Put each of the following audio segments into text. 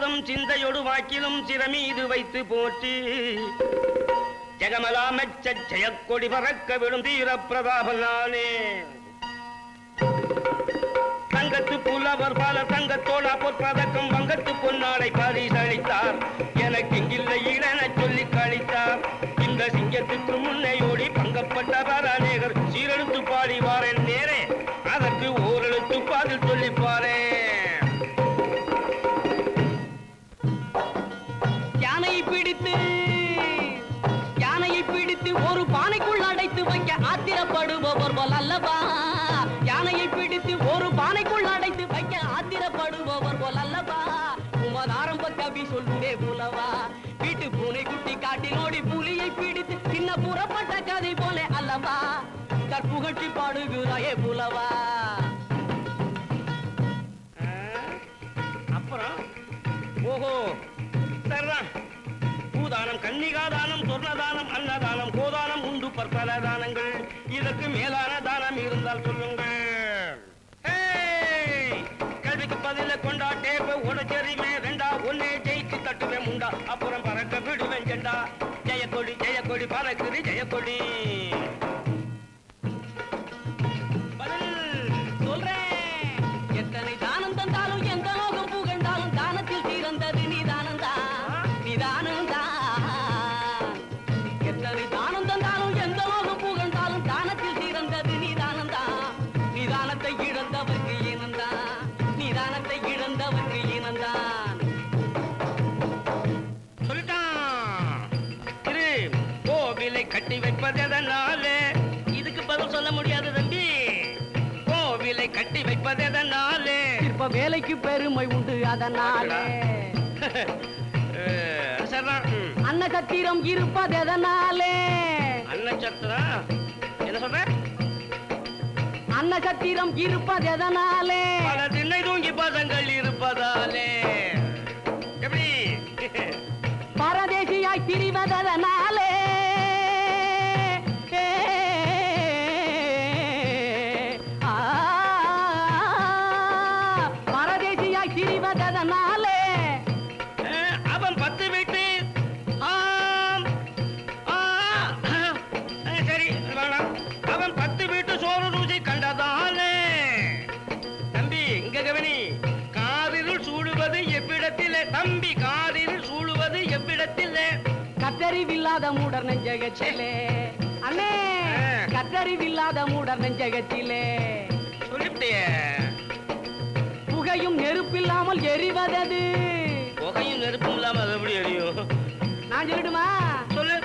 சிந்தையொடு வாக்கிலும் சிறமீது வைத்து போற்றி. ஜெகமலாமச்ச ஜெயக்கொடி பறக்க விடும் தீர பிரதாபன் நானே. தங்கத்து புலவர் பல தங்கத்தோடா பொற்பதக்கம் வங்கத்து பொன்னாளை பரிசளித்தார். எனக்கு இங்கில்லை இளன சொல்லி கழித்தார். இந்த சிங்கத்துக்கு முன்னே ஓடி பங்கப்பட்டவர் அநேகர் சீரெழுத்து பாடிவாரேன் நேரே. அதற்கு ஓரெழுத்து பாதில் சொல்லிப்பாரே. ஒரு பானைக்குள் அடைத்து வைக்க ஆத்திரப்படுபவர் போல் அல்லவா? யானையை பிடித்து ஒரு பானைக்குள் அடைத்து வைக்க ஆத்திரப்படுபவர் போல் அல்லவா? உமது ஆரம்ப கவி சொல்லுமே புலவா? வீட்டு பூனை குட்டி காட்டினோடி புலியை பிடித்து சின்ன புறப்பட்ட கதை போல அல்லவா? கற்புகட்டி பாடுகிறாயே புலவா? அப்புறம்? ஓஹோ பூதானம் கன்னிகாதானம் சொர்ணதானம் அன்னதானம் கோதானம் உண்டு பற்பல தானங்கள். இதற்கு மேலான தானம் இருந்தால் சொல்லுங்கள். கேள்விக்கு பதில கொண்டா டேப்ப உடச்செறிமே ரெண்டா ஒன்னே ஜெயிச்சு தட்டுவேன் முண்டா. அப்புறம் பறக்க விடுவேன் ஜெண்டா. ஜெயக்கொடி ஜெயக்கொடி பறக்குது ஜெயக்கொடி. எத்தனை தானம் தந்தாலும் எந்த லோகம் புகழ்ந்தாலும் தானத்தில் சிறந்தது நீதானந்தா. நீதானந்தா வைப்பதெதனாலே? இதுக்கு பதில் சொல்ல முடியாது தம்பி. கோவிலை கட்டி வைப்பதெதனாலே? சிற்ப வேலைக்கு பெருமை உண்டு அதனாலே. அஹ், சரிதான் ம். அன்னகத்திரம் இருப்பதெதனாலே. அன்னச்சத்திரம் என்ன சொல்ற? அன்னகத்திரம் இருப்பதெதனாலே. பல திண்ணை தூங்கி பதங்கள் இருப்பதாலே கத்தறிவில்லாத மூடர் நெஞ்சகத்திலே. அண்ணே கத்தறிவில்லாத மூடர் நெஞ்சகத்திலே. சொல்லிவிட்டியே புகையும் நெருப்பில்லாமல் எரிவதது. புகையும் நெருப்பும் இல்லாம அது எப்படி எரியும்? நான் சொல்லட்டுமா? சொல்லு.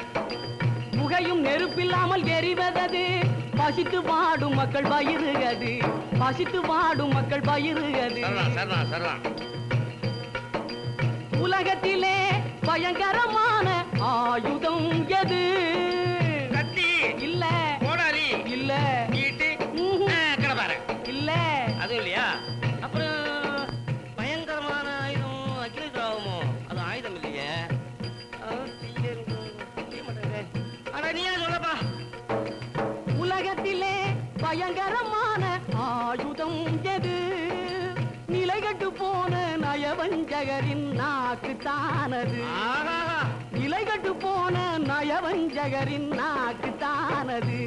புகையும் நெருப்பில்லாமல் எரிவதது. பசித்து பாடும் மக்கள் பயிருகது பசித்து பாடும் மக்கள் பயிருகது உலகத்திலே பயங்கரமான ஆயுதம் எது? கத்தி இல்ல. கோடாலி இல்ல. ஈட்டு. கிடப்பாரு இல்ல. அதுவும் இல்லையா? அப்புறம் பயங்கரமான ஆயுதம் அகிலேஷ் ராவமோ அது ஆயுதம் இல்லையே. ஆ, தீய இருக்கும். தெரிய மாட்டேங்குதே. அட நீயா சொல்லப்பா. உலகத்திலே பயங்கரமான ஆயுதம் எது? நிலைகட்டு போன நயவஞ்சகரின் நாக்கு தானது இலைகட்டு நிலைகட்டு போன நயவஞ்சகரின் நாக்கு தானது